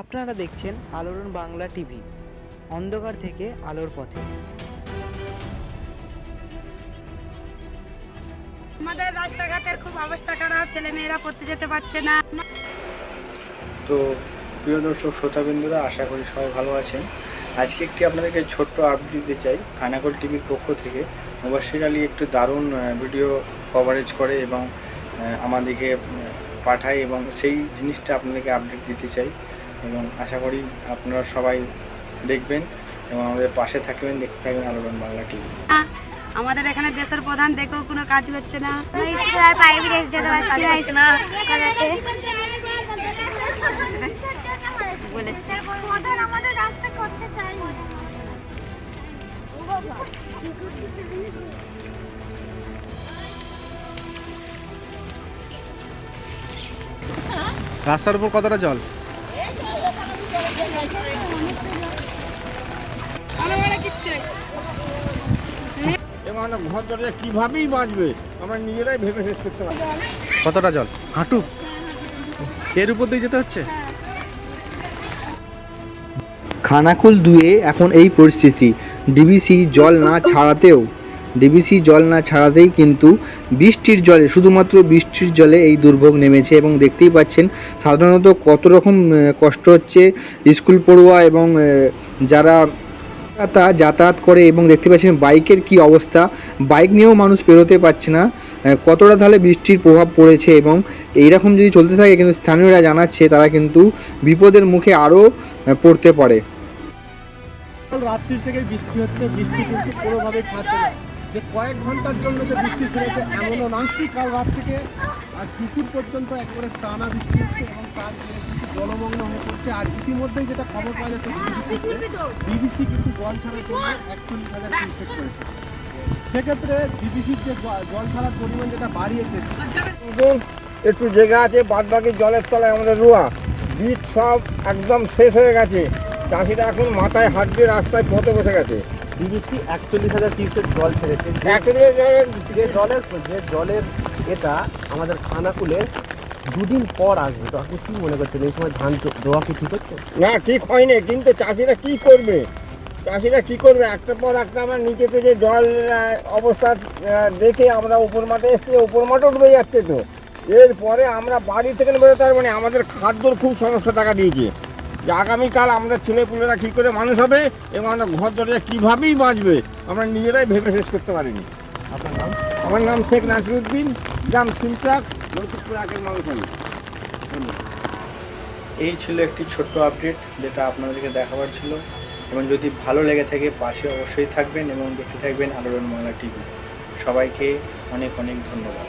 আপনারা দেখছেন আলোড়ন বাংলা টিভি অন্ধকার থেকে আলোর পথে। আমাদের রাস্তাঘাটের খুব অবস্থা খারাপ ছেলে মেয়েরা পড়তে যেতে পারছে না। তো প্রিয় দর্শক শ্রোতাবিন্দুরা আশা করি সবাই ভালো আছেন। আজকে একটি আপনাদেরকে ছোট্ট আপডেট দিতে চাই। খানাকল টিভির পক্ষ থেকে মুবাসির আলী একটু দারুণ ভিডিও কভারেজ করে এবং আমাদেরকে পাঠায় এবং সেই জিনিসটা আপনাদেরকে আপডেট দিতে চাই এবং আশা করি আপনারা সবাই দেখবেন এবং আমাদের পাশে থাকবেন দেখতে থাকবেন আলোড়ন বাংলা টিভি। আমাদের এখানে দেশের প্রধান দেখেও কোনো কাজ করছে না। আর প্রাইভেট যেতে পারছি না আমাদের রাস্তা করতে চাই রাস্তার উপর কতটা জল? কীভাবেই বাঁচবে? আমরা নিজেরাই ভেবে শেষ করতে পারি কতটা জল? হাঁটু। এর উপর দিয়ে যেতে হচ্ছে? খানাকুল দুয়ে এখন এই পরিস্থিতি। ডিবিসি জল না ছাড়াতেও ডিবিসি জল না ছাড়াতেই কিন্তু বৃষ্টির জলে, শুধুমাত্র বৃষ্টির জলে এই দুর্ভোগ নেমেছে এবং দেখতেই পাচ্ছেন সাধারণত কত রকম কষ্ট হচ্ছে স্কুল পড়ুয়া এবং যারা তা যাতায়াত করে এবং দেখতে পাচ্ছেন বাইকের কি অবস্থা। বাইক নিয়েও মানুষ পেরোতে পারছে না কতটা তাহলে বৃষ্টির প্রভাব পড়েছে এবং এইরকম যদি চলতে থাকে কিন্তু স্থানীয়রা জানাচ্ছে তারা কিন্তু বিপদের মুখে আরও পড়তে পারে। কাল রাত্রি থেকে বৃষ্টি হচ্ছে, বৃষ্টি কিন্তু কোনোভাবে ছাড়ছে না। যে কয়েক ঘণ্টার জন্য যে বৃষ্টি ছেড়েছে এমনও নাস্তি কাল রাত থেকে আজ দুপুর পর্যন্ত একবারে টানা বৃষ্টি হচ্ছে এবং তার জন্য জলমগ্ন হয়ে পড়ছে। আর ইতিমধ্যেই যেটা খবর পাওয়া যাচ্ছে বিবিসি কিন্তু জল ছাড়ার জন্য একচল্লিশ হাজার কিউসেক করেছে। সেক্ষেত্রে বিবিসির যে জল ছাড়ার পরিমাণ যেটা বাড়িয়েছে একটু জায়গা আছে বাদ বাকি জলের তলায় আমাদের রোয়া। বীজ সব একদম শেষ হয়ে গেছে। চাষিরা এখন মাথায় হাত দিয়ে রাস্তায় পথে বসে গেছে। বিবিসি একচল্লিশ হাজার কিউসেক জল ছেড়েছে। জলের যে জলের যে জলের এটা আমাদের খানাকুলে দুদিন পর আসবে। তো আপনি কি মনে করছেন এই সময় ধান রোয়া কি ঠিক হচ্ছে? না ঠিক হয়নি কিন্তু চাষিরা কি করবে? চাষিরা কি করবে? একটা পর একটা আমরা নিচেতে যে জল অবস্থা দেখে আমরা উপর মাঠে এসছি উপর মাঠে উঠবে যাচ্ছে তো। এরপরে আমরা বাড়ি থেকে বেরোতে পারব না আমাদের খাদ্যর খুব সমস্যা দেখা দিয়েছে। যে আগামীকাল আমাদের ছেলেপুলেরা কী করে মানুষ হবে এবং আমরা ঘর দরজা কীভাবেই বাঁচবে আমরা নিজেরাই ভেবে শেষ করতে পারিনি। আপনার নাম? আমার নাম শেখ নাসিরুদ্দিন গ্রাম সিমচাক লতিফপুর আগের মানুষ আমি এই ছিল একটি ছোট্ট আপডেট যেটা আপনাদেরকে দেখাবার ছিল। এবং যদি ভালো লেগে থাকে পাশে অবশ্যই থাকবেন এবং দেখতে থাকবেন আলোড়ন বাংলা টিভি। সবাইকে অনেক অনেক ধন্যবাদ।